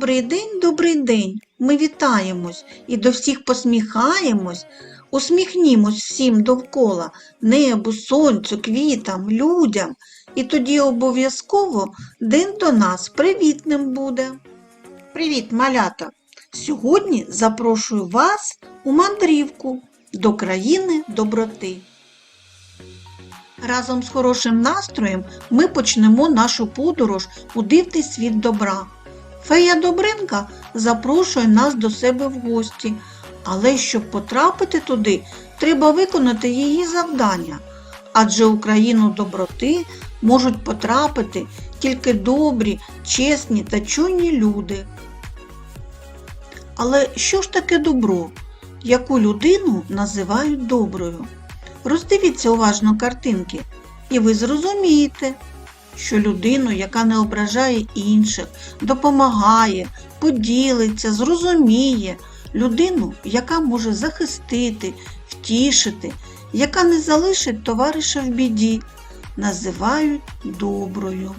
Добрий день, добрий день. Ми вітаємось і до всіх посміхаємось, усміхнімось всім довкола, небу, сонцю, квітам, людям. І тоді обов'язково день до нас привітним буде. Привіт, малята! Сьогодні запрошую вас у мандрівку до країни доброти. Разом з хорошим настроєм ми почнемо нашу подорож у дивний світ добра. Фея Добринка запрошує нас до себе в гості, але щоб потрапити туди, треба виконати її завдання. Адже у країну доброти можуть потрапити тільки добрі, чесні та чуйні люди. Але що ж таке добро? Яку людину називають доброю? Роздивіться уважно картинки, і ви зрозумієте, що людину, яка не ображає інших, допомагає, поділиться, зрозуміє, людину, яка може захистити, втішити, яка не залишить товариша в біді, називають доброю.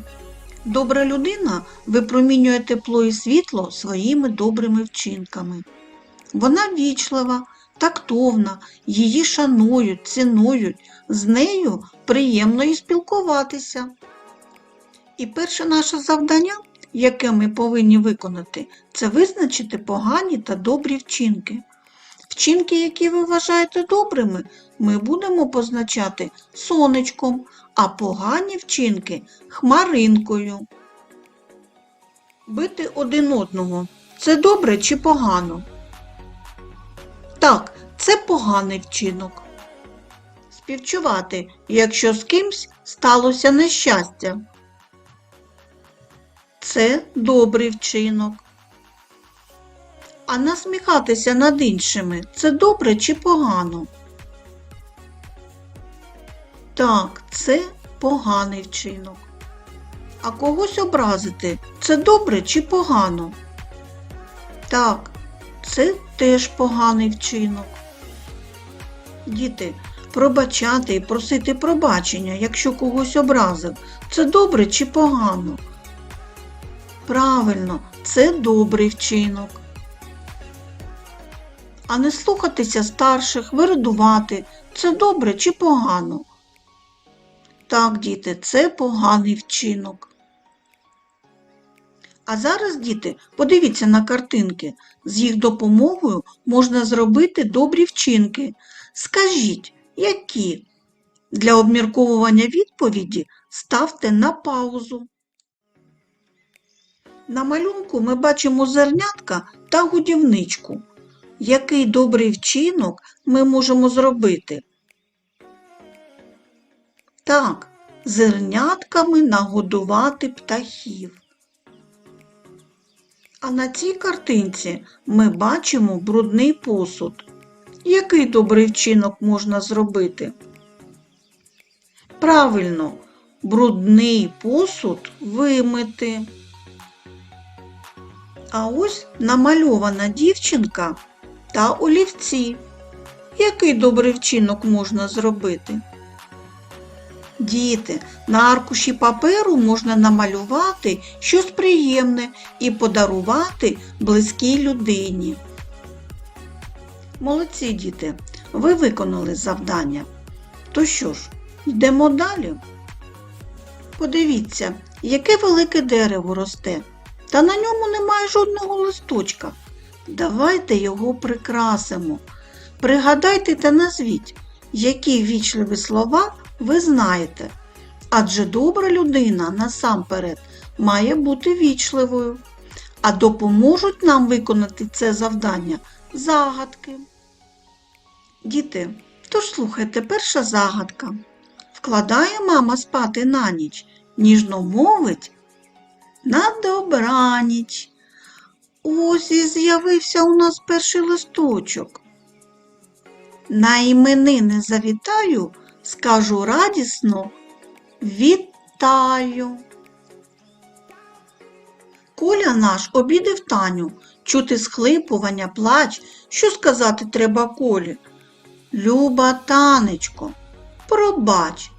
Добра людина випромінює тепло і світло своїми добрими вчинками. Вона вічлива, тактовна, її шанують, цінують, з нею приємно і спілкуватися. І перше наше завдання, яке ми повинні виконати, це визначити погані та добрі вчинки. Вчинки, які ви вважаєте добрими, ми будемо позначати сонечком, а погані вчинки хмаринкою. Бити один одного це добре чи погано? Так, це поганий вчинок. Співчувати, якщо з кимсь сталося нещастя. Це добрий вчинок. А насміхатися над іншими це добре чи погано? Так, це поганий вчинок. А когось образити це добре чи погано? Так, це теж поганий вчинок. Діти, пробачати і просити пробачення, якщо когось образив, це добре чи погано? Правильно, це добрий вчинок. А не слухатися старших, виридувати це добре чи погано? Так, діти, це поганий вчинок. А зараз, діти, подивіться на картинки. З їх допомогою можна зробити добрі вчинки. Скажіть, які? Для обмірковування відповіді ставте на паузу. На малюнку ми бачимо зернятка та годівничку. Який добрий вчинок ми можемо зробити? Так, зернятками нагодувати птахів. А на цій картинці ми бачимо брудний посуд. Який добрий вчинок можна зробити? Правильно, брудний посуд вимити. А ось намальована дівчинка та олівці. Який добрий вчинок можна зробити? Діти, на аркуші паперу можна намалювати щось приємне і подарувати близькій людині. Молодці діти, ви виконали завдання. То що ж, йдемо далі? Подивіться, яке велике дерево росте, та на ньому немає жодного листочка. Давайте його прикрасимо. Пригадайте та назвіть, які вічливі слова ви знаєте. Адже добра людина насамперед має бути вічливою, а допоможуть нам виконати це завдання загадки. Діти, тож слухайте, перша загадка. Вкладає мама спати на ніч, ніжно мовить на добраніч. Ось і з'явився у нас перший листочок. На іменини завітаю, скажу радісно вітаю. Коля наш обідав Таню, чути схлипування, плач, що сказати треба Колі. Люба танечко, пробач,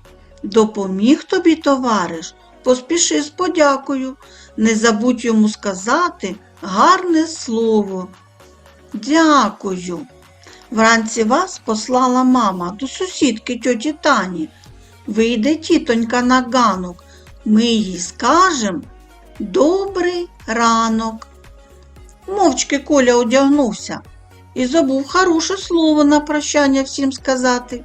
допоміг тобі товариш, поспіши з подякою, не забудь йому сказати гарне слово. Дякую. Вранці вас послала мама до сусідки тьоті Тані. Вийде тітонька на ганок. Ми їй скажем добрий ранок. Мовчки Коля одягнувся і забув хороше слово на прощання всім сказати.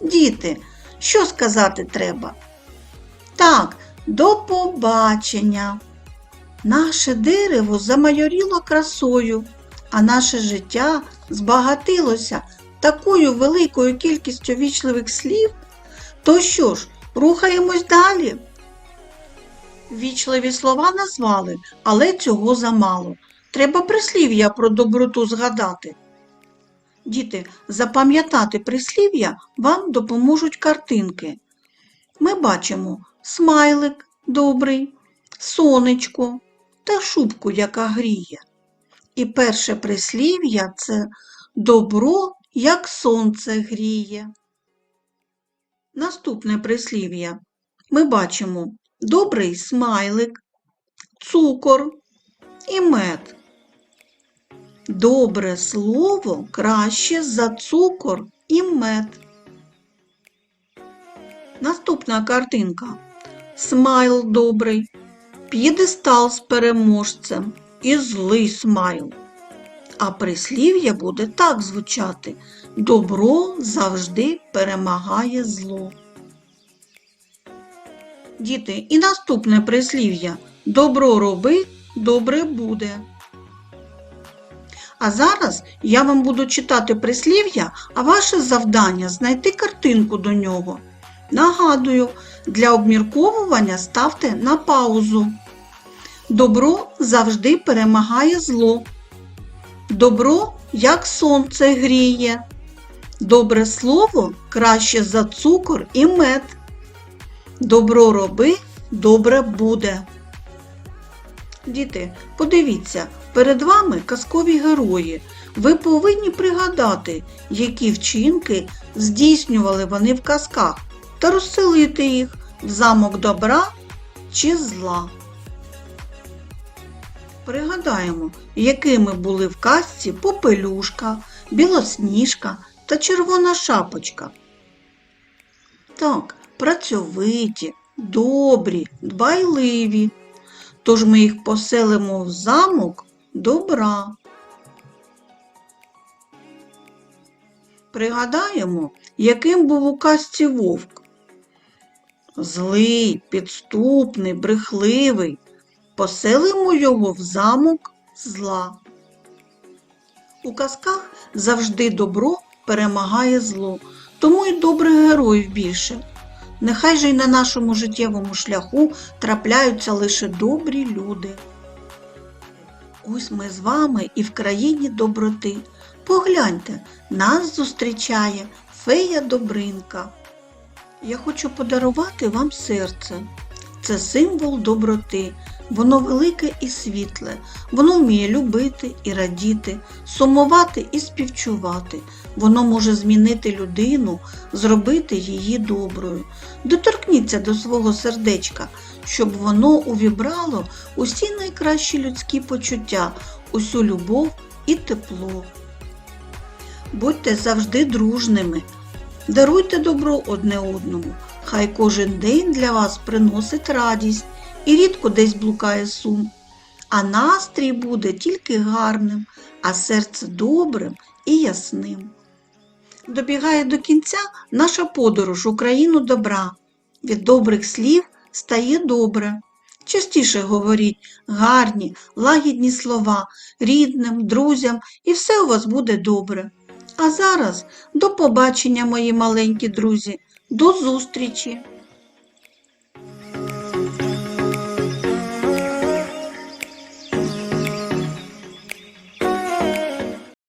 Діти, що сказати треба? Так, до побачення. Наше дерево замайоріло красою, а наше життя збагатилося такою великою кількістю вічливих слів. То що ж, рухаємось далі. Вічливі слова назвали, але цього замало. Треба прислів'я про доброту згадати. Діти, запам'ятати прислів'я вам допоможуть картинки. Ми бачимо смайлик добрий, сонечко та шубку, яка гріє. І перше прислів'я це добро, як сонце гріє. Наступне прислів'я. Ми бачимо добрий смайлик, цукор і мед. Добре слово краще за цукор і мед. Наступна картинка. Смайл добрий, п'єдестал з переможцем і злий смайл. А прислів'я буде так звучати: добро завжди перемагає зло. Діти, і наступне прислів'я добро роби, добре буде. А зараз я вам буду читати прислів'я, а ваше завдання знайти картинку до нього. Нагадую, для обмірковування ставте на паузу. Добро завжди перемагає зло. Добро, як сонце гріє. Добре слово краще за цукор і мед. Добро роби, добре буде. Діти, подивіться, перед вами казкові герої. Ви повинні пригадати, які вчинки здійснювали вони в казках, та розселити їх замок добра чи зла. Пригадаємо, якими були в казці попелюшка, білосніжка та червона шапочка. Так, працьовиті, добрі, дбайливі. Тож ми їх поселимо в замок добра. Пригадаємо, яким був у казці вовк. Злий, підступний, брехливий. Поселимо його в замок зла. У казках завжди добро перемагає зло, тому й добрих героїв більше. Нехай же й на нашому життєвому шляху трапляються лише добрі люди. Ось ми з вами і в країні доброти. Погляньте, нас зустрічає фея Добринка. Я хочу подарувати вам серце. Це символ доброти. Воно велике і світле, воно вміє любити і радіти, сумувати і співчувати. Воно може змінити людину, зробити її доброю. Доторкніться до свого сердечка, щоб воно увібрало усі найкращі людські почуття, усю любов і тепло. Будьте завжди дружними, даруйте добро одне одному, хай кожен день для вас приносить радість і рідко десь блукає сум. А настрій буде тільки гарним, а серце добрим і ясним. Добігає до кінця наша подорож у країну добра. Від добрих слів стає добре. Частіше говоріть гарні, лагідні слова рідним, друзям, і все у вас буде добре. А зараз до побачення, мої маленькі друзі, до зустрічі!